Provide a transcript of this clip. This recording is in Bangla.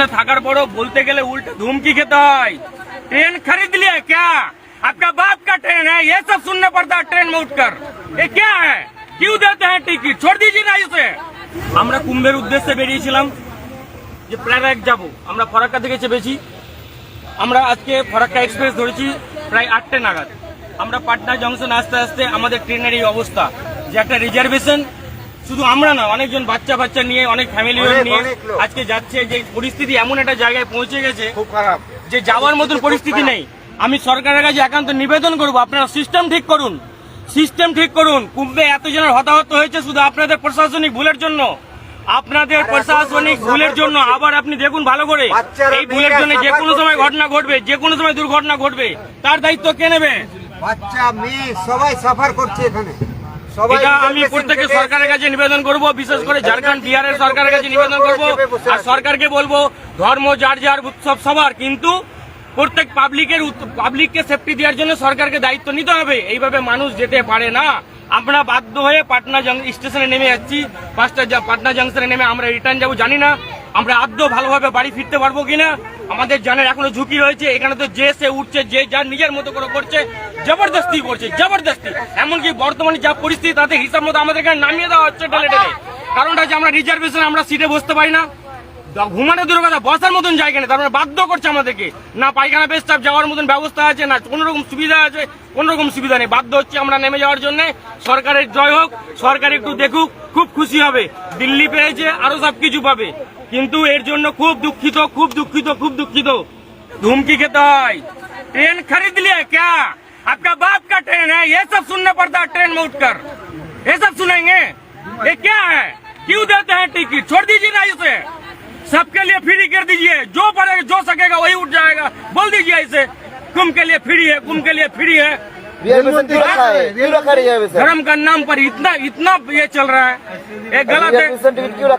স্টেশনে থাকার পরও বলতে গেলে উল্টো ধুমকি খেতে হয় ट्रेन खरीद लिया क्या आपका बाप का ट्रेन है ये सब सुनना पड़ता है ट्रेन में उठकर ये क्या है क्यों देते हैं टिकट छोड़ दीजिए ना इसे আমরা কুম্ভের উদ্দেশ্যে বেরিয়েছিলাম যে প্রায় যাব আমরা ফরাক্কা থেকে চেপেছি আমরা আজকে ফরাক্কা এক্সপ্রেস ধরেছি প্রায় আটটে নাগাদ আমরা পাটনা জংশন আসতে আসতে আমাদের ট্রেনের এই অবস্থা যে একটা রিজার্ভেশন শুধু আমরা না অনেকজন বাচ্চা বাচ্চা নিয়ে অনেক ফ্যামিলি নিয়ে আজকে যাচ্ছে যে পরিস্থিতি এমন একটা জায়গায় পৌঁছে গেছে খুব খারাপ। যে যাওয়ার মতন পরিস্থিতি নেই। আমি সরকারের কাছে একান্ত নিবেদন করব আপনারা সিস্টেম ঠিক করুন। সিস্টেম ঠিক করুন। কুম্ভে এত জনের হতাহত হয়েছে শুধু আপনাদের প্রশাসনিক ভুলের জন্য। আপনাদের প্রশাসনিক ভুলের জন্য আবার আপনি দেখুন ভালো করে এই ভুলের জন্য যে কোনো সময় ঘটনা ঘটবে যে কোনো সময় দুর্ঘটনা ঘটবে। তার দায়িত্ব কে নেবে? বাচ্চা মেয়ে সবাই সাফার করছে এখানে। এটা আমি সরকারের কাছে নিবেদন করব বিশেষ করে ঝাড়খণ্ড বিহারের সরকারের কাছে নিবেদন করব আর সরকারকে বলব ধর্ম যার যার উৎসব সবার কিন্তু প্রত্যেক পাবলিকের পাবলিককে সেফটি দেওয়ার জন্য সরকারকে দায়িত্ব নিতে হবে। এইভাবে মানুষ যেতে পারে না। আমরা বাধ্য হয়ে পাটনা স্টেশনে নেমে যাচ্ছি পাঁচটা পাটনা জংশনে নেমে আমরা রিটার্ন যাব জানি না। আমরা আদৌ ভালোভাবে বাড়ি ফিরতে পারব কিনা? আমাদের জানের এখনও ঝুঁকি রয়েছে। এখানে তো যে সে উঠছে, যে যার নিজের মতো করে করছে, জবরদস্তি করছে, জবরদস্তি। এমনকি বর্তমানে যা পরিস্থিতি, তাতে হিসাব মতো আমাদের এখানে নামিয়ে দেওয়া হচ্ছে টেলে কারণটা হচ্ছে আমরা রিজার্ভেশন আমরা সিটে বসতে পারি না। ঘুমানো দূরের কথা বসার মতন জায়গা নেই তার মানে বাধ্য করছে আমাদেরকে না পায়খানা পেস্তাব যাওয়ার মতন ব্যবস্থা আছে না কোনো রকম সুবিধা আছে কোন রকম সুবিধা নেই বাধ্য হচ্ছে আমরা নেমে যাওয়ার জন্য সরকারের জয় হোক সরকার একটু দেখুক খুব খুশি হবে দিল্লি পেয়েছে আরো সবকিছু পাবে কিন্তু এর জন্য খুব দুঃখিত খুব দুঃখিত খুব দুঃখিত ধুমকি খেতে হয় ट्रेन खरीद लिया क्या आपका बाप का ट्रेन है ये सब सुनना पड़ता है ट्रेन में उठकर ये सब सुनेंगे ये क्या है क्यों देते हैं टिकट छोड़ दीजिए ना इसे सबके लिए फ्री कर दीजिए। जो पड़ेगा जो सकेगा वही उठ जाएगा। बोल दीजिए इसे। कुंभ के लिए फ्री है कुंभ के लिए फ्री है। धर्म का नाम पर इतना इतना ये चल रहा है। ये गलत है।